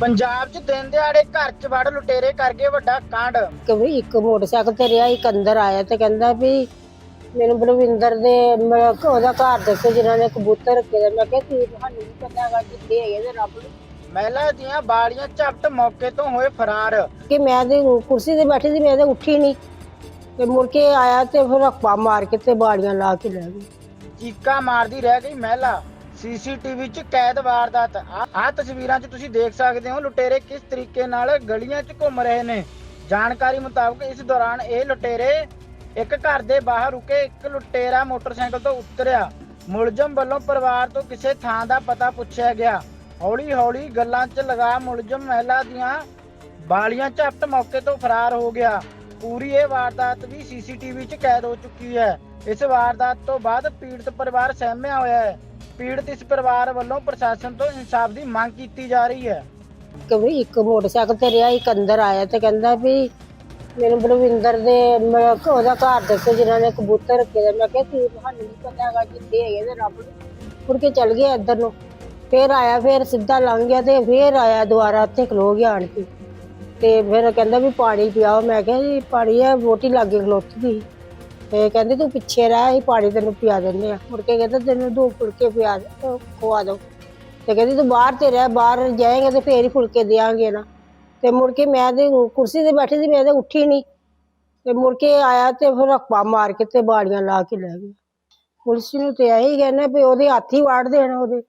ਪੰਜਾਬ 'ਚ ਦਿਨ ਦਿਹਾੜੇ ਘਰ 'ਚ ਵੜ ਲੁਟੇਰੇ ਕਰਕੇ ਵੱਡਾ ਕਾਂਡ। ਕਿ ਵੀ ਇੱਕ ਮੋਟਰਸਾਈਕਲ ਤੇ ਰਿਹਾ ਇੱਕ ਅੰਦਰ ਆਇਆ ਤੇ ਕਹਿੰਦਾ ਵੀ ਮੈਨੂੰ ਬਲਵਿੰਦਰ ਦੇ ਉਹਦਾ ਘਰ ਦੱਸੋ ਜਿਨ੍ਹਾਂ ਨੇ ਕਬੂਤਰ ਰੱਖੇ ਦੇ। ਮੈਂ ਕਿਹਾ ਤੂੰ ਤੁਹਾਨੂੰ ਨਹੀਂ ਪਤਾ ਹੈਗਾ ਕਿੱਥੇ ਹੈਗੇ ਤੇ ਰੱਬ ਨੂੰ? ਮਹਿਲਾ ਦੀਆਂ ਬਾਲੀਆਂ ਝਪਟ ਮੌਕੇ ਤੋਂ ਹੋਏ ਫਰਾਰ। ਕਿ ਮੈਂ ਤੇ ਕੁਰਸੀ ਤੇ ਬੈਠੀ ਸੀ ਮੈਂ ਤੇ ਉੱਠੀ ਨਹੀਂ ਤੇ ਮੁੜ ਕੇ ਆਇਆ ਤੇ ਫਿਰ ਅੱਪਾ ਮਾਰ ਕੇ ਤੇ ਬਾੜੀਆਂ ਲਾ ਕੇ ਲੈ ਗਈ। ਚੀਕਾ ਮਾਰਦੀ ਰਹਿ ਗਈ ਮਹਿਲਾ। ਸੀਸੀਟੀਵੀ 'ਚ ਕੈਦ ਵਾਰਦਾਤ। ਆਹ ਤਸਵੀਰਾਂ 'ਚ ਤੁਸੀਂ ਦੇਖ ਸਕਦੇ ਹੋ ਲੁਟੇਰੇ ਕਿਸ ਤਰੀਕੇ ਨਾਲ ਗਲੀਆਂ 'ਚ ਘੁੰਮ ਰਹੇ ਨੇ। ਜਾਣਕਾਰੀ ਮੁਤਾਬਕ ਇਸ ਦੌਰਾਨ ਇਹ ਲੁਟੇਰੇ ਇੱਕ ਘਰ ਦੇ ਬਾਹਰ ਰੁਕੇ, ਇੱਕ ਲੁਟੇਰਾ ਮੋਟਰਸਾਈਕਲ ਤੋਂ ਉਤਰਿਆ। ਮੁਲਜ਼ਮ ਵੱਲੋਂ ਪਰਿਵਾਰ ਤੋਂ ਕਿਸੇ ਥਾਂ ਦਾ ਪਤਾ ਪੁੱਛਿਆ ਗਿਆ। ਹੌਲੀ ਹੌਲੀ ਗੱਲਾਂ 'ਚ ਲਗਾ ਮੁਲਜ਼ਮ ਮਹਿਲਾ ਦੀਆਂ ਬਾਲੀਆਂ ਝਪਟ ਮੌਕੇ ਤੋਂ ਫਰਾਰ ਹੋ ਗਿਆ। ਪੂਰੀ ਇਹ ਵਾਰਦਾਤ ਵੀ ਸੀਸੀਟੀਵੀ 'ਚ ਕੈਦ ਹੋ ਚੁੱਕੀ ਹੈ। ਇਸ ਵਾਰਦਾਤ ਤੋਂ ਬਾਅਦ ਪੀੜਤ ਪਰਿਵਾਰ ਸਹਿਮਿਆ ਹੋਇਆ ਹੈ। ਪੀੜਤ ਇਸ ਪਰਿਵਾਰ ਵੱਲੋਂ ਪ੍ਰਸ਼ਾਸਨ ਤੋਂ ਇਨਸਾਫ ਦੀ ਮੰਗ ਕੀਤੀ ਜਾ ਰਹੀ ਹੈ। ਕਿ ਵੀ ਇੱਕ ਮੋਟਰਸਾਈਕਲ ਤੇ ਰਿਹਾ, ਇੱਕ ਅੰਦਰ ਆਇਆ ਤੇ ਕਹਿੰਦਾ ਵੀ ਮੈਨੂੰ ਬਲਵਿੰਦਰ ਦੇ ਮੇਰਾ ਘ- ਉਹਦਾ ਘਰ ਦੱਸੋ ਜਿਨ੍ਹਾਂ ਨੇ ਕਬੂਤਰ ਰੱਖੇ ਦੇ ਮੈਂ ਕਿਹਾ ਤੂੰ ਤੁਹਾਨੂੰ ਨਹੀਂ ਪਤਾ ਹੈਗਾ ਕਿੱਥੇ ਹੈਗੇ ਤੇ ਰੱਬ ਨੂੰ ਮੁੜ ਕੇ ਚੱਲ ਗਿਆ ਇੱਧਰ ਨੂੰ। ਫੇਰ ਆਇਆ, ਫੇਰ ਸਿੱਧਾ ਲੰਘ ਗਿਆ ਤੇ ਫੇਰ ਆਇਆ ਦੁਬਾਰਾ, ਉੱਥੇ ਖਲੋ ਗਿਆ ਆਣ ਕੇ। ਤੇ ਫਿਰ ਕਹਿੰਦਾ ਵੀ ਪਾਣੀ ਪਿਆਓ। ਮੈਂ ਕਿਹਾ ਜੀ, ਪਾਣੀ ਹੈ, ਵੋਟੀ ਲਾਗੇ ਖਲੋਤੀ ਦੀ ਤੇ ਕਹਿੰਦੇ ਤੂੰ ਪਿੱਛੇ ਰਹਿ, ਅਸੀਂ ਪਾਣੀ ਤੈਨੂੰ ਪਿਆ ਦਿੰਦੇ ਆ ਮੁੜ ਕੇ ਕਹਿੰਦਾ ਤੈਨੂੰ ਦੋ ਫੁਲਕੇ ਪਿਆ ਦੇ- ਖਵਾ ਦੋ। ਤੇ ਕਹਿੰਦੀ ਤੂੰ ਬਾਹਰ ਤੇ ਰਹਿ, ਬਾਹਰ ਜਾਏਂਗੇ ਤੇ ਫੇਰ ਹੀ ਫੁਲਕੇ ਦੇਾਂਗੇ ਨਾ। ਤੇ ਮੁੜ ਕੇ ਮੈਂ ਤੇ ਕੁਰਸੀ ਤੇ ਬੈਠੀ ਸੀ, ਮੈਂ ਤੇ ਉੱਠੀ ਨਹੀਂ। ਤੇ ਮੁੜ ਕੇ ਆਇਆ ਤੇ ਫਿਰ ਅੱਪਾ ਮਾਰ ਕੇ ਤੇ ਬਾੜੀਆਂ ਲਾ ਕੇ ਲੈ ਗਿਆ। ਪੁਲਿਸ ਨੂੰ ਤੇ ਇਹੀ ਕਹਿੰਦੇ ਵੀ ਉਹਦੇ ਹੱਥ ਹੀ ਵਾੜ ਦੇਣ ਉਹਦੇ।